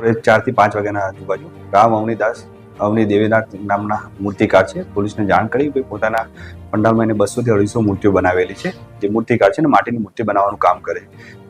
બપોરે ચારથી પાંચ વાગ્યાના આજુબાજુ રામ અવનીદાસ, અવની દેવીનાથ નામના મૂર્તિકાર છે. પોલીસને જાણ કરી, પોતાના પંડાલમાં એને બસોથી અઢીસો મૂર્તિઓ બનાવેલી છે. જે મૂર્તિકાર છે ને માટીની મૂર્તિ બનાવવાનું કામ કરે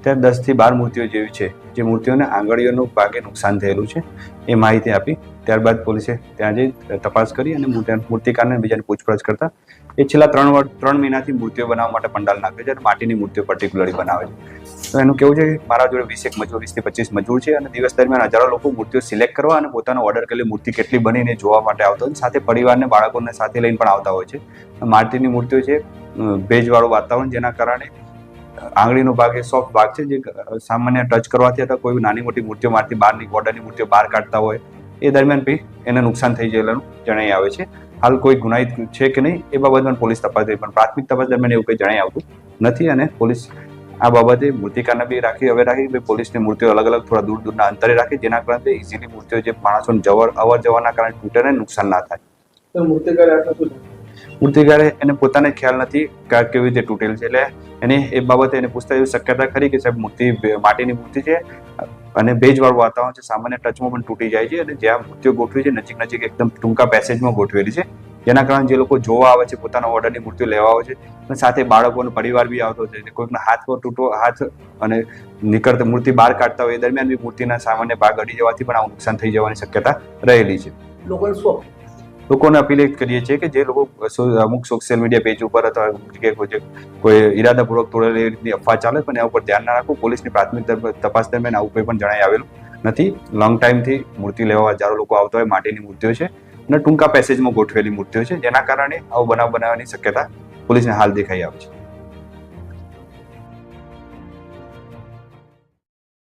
ત્યારે દસથી બાર મૂર્તિઓ જેવી છે. જે મૂર્તિઓને આંગળીઓનું ભાગે નુકસાન થયેલું છે. એ માહિતી આપી. ત્યારબાદ પોલીસે ત્યાં જઈ તપાસ કરી અને મૂર્તિ- મૂર્તિકારને બીજાને પૂછપરછ કરતા એ છેલ્લા ત્રણ ત્રણ મહિનાથી મૂર્તિઓ બનાવવા માટે પંડાલ નાખે છે અને માટીની મૂર્તિઓ પર્ટિક્યુલરલી બનાવે છે. તો એનું કેવું છે કે મારા જોડે વીસ એક મજૂર વીસથી પચીસ મજૂર છે અને દિવસ દરમિયાન હજારો લોકો મૂર્તિઓ સિલેક્ટ કરવા અને પોતાનો ઓર્ડર કરેલી મૂર્તિ કેટલી બનીને જોવા માટે આવતો હોય સાથે પરિવારને, બાળકોને સાથે લઈને પણ આવતા હોય છે. માટીની મૂર્તિઓ છે ભેજવાળું વાતાવરણ જેના કારણે આંગળીનો ભાગ એ સોફ્ટ ભાગ છે, જે સામાન્ય ટચ કરવાથી અથવા કોઈ નાની મોટી મૂર્તિઓ મારથી બહારની બોર્ડરની મૂર્તિઓ બહાર કાઢતા હોય, એ દરમિયાન બી એને નુકસાન થઈ ગયેલાનું જણાઈ આવે છે હાલ કોઈ ગુનાહિત છે કે નહીં એ બાબતમાં પોલીસ તપાસ થઈ, પણ પ્રાથમિક તપાસ દરમિયાન એવું કંઈ જણાઈ આવતું નથી અને પોલીસ આ બાબતે મૂર્તિકારને બી રાખી, હવે રાખી પોલીસની મૂર્તિઓ અલગ અલગ થોડા દૂર દૂરના અંતરે રાખી, જેના કારણે ઇઝીલી મૂર્તિઓ જે માણસોને જવર અવર જવાના કારણે તૂટે નુકસાન ના થાય તો મૂર્તિકાર? મૂર્તિકારે એને પોતાને ખ્યાલ નથી કાર કેવી રીતે તૂટેલ છે. એટલે એને એ બાબતે એને પૂછતા એવી શક્યતા ખરી કે સાહેબ મૂર્તિ માટીની મૂર્તિ છે અને ભેજવાળું વાતાવરણ છે. સામાન્ય ટચમાં પણ તૂટી જાય છે અને જ્યાં મૂર્તિઓ ગોઠવી છે નજીક નજીક એકદમ ટૂંકા પેસેજમાં ગોઠવેલી છે. જેના કારણે જે લોકો જોવા આવે છે, પોતાના ઓર્ડરની મૂર્તિઓ લેવા આવે છે અને સાથે બાળકોનો પરિવાર બી આવતો છે. કોઈકના હાથ પર તૂટો હાથ અને નીકળતા મૂર્તિ બહાર કાઢતા હોય એ દરમિયાન બી મૂર્તિના સામાન્ય ભાગ અડી જવાથી પણ આવું નુકસાન થઈ જવાની શક્યતા રહેલી છે. લોકોને લોકોને અપીલ કરીએ છીએ કે જે લોકો અમુક સોશિયલ મીડિયા પેજ ઉપર અથવા અમુક કોઈ કોઈ ઈરાદાપૂર્વક તોડેલી રીતની અફવા ચાલે પણ એના ઉપર ધ્યાન ના રાખવું. પોલીસની પ્રાથમિક તપાસ દરમિયાન આવું કોઈ પણ જણાઈ આવેલું નથી. લોંગ ટાઈમથી મૂર્તિ લેવા હજારો લોકો આવતા હોય, માટીની મૂર્તિઓ છે અને ટૂંકા પેસેજમાં ગોઠવેલી મૂર્તિઓ છે, જેના કારણે આવો બનાવ બનાવવાની શક્યતા પોલીસને હાલ દેખાઈ આવે છે.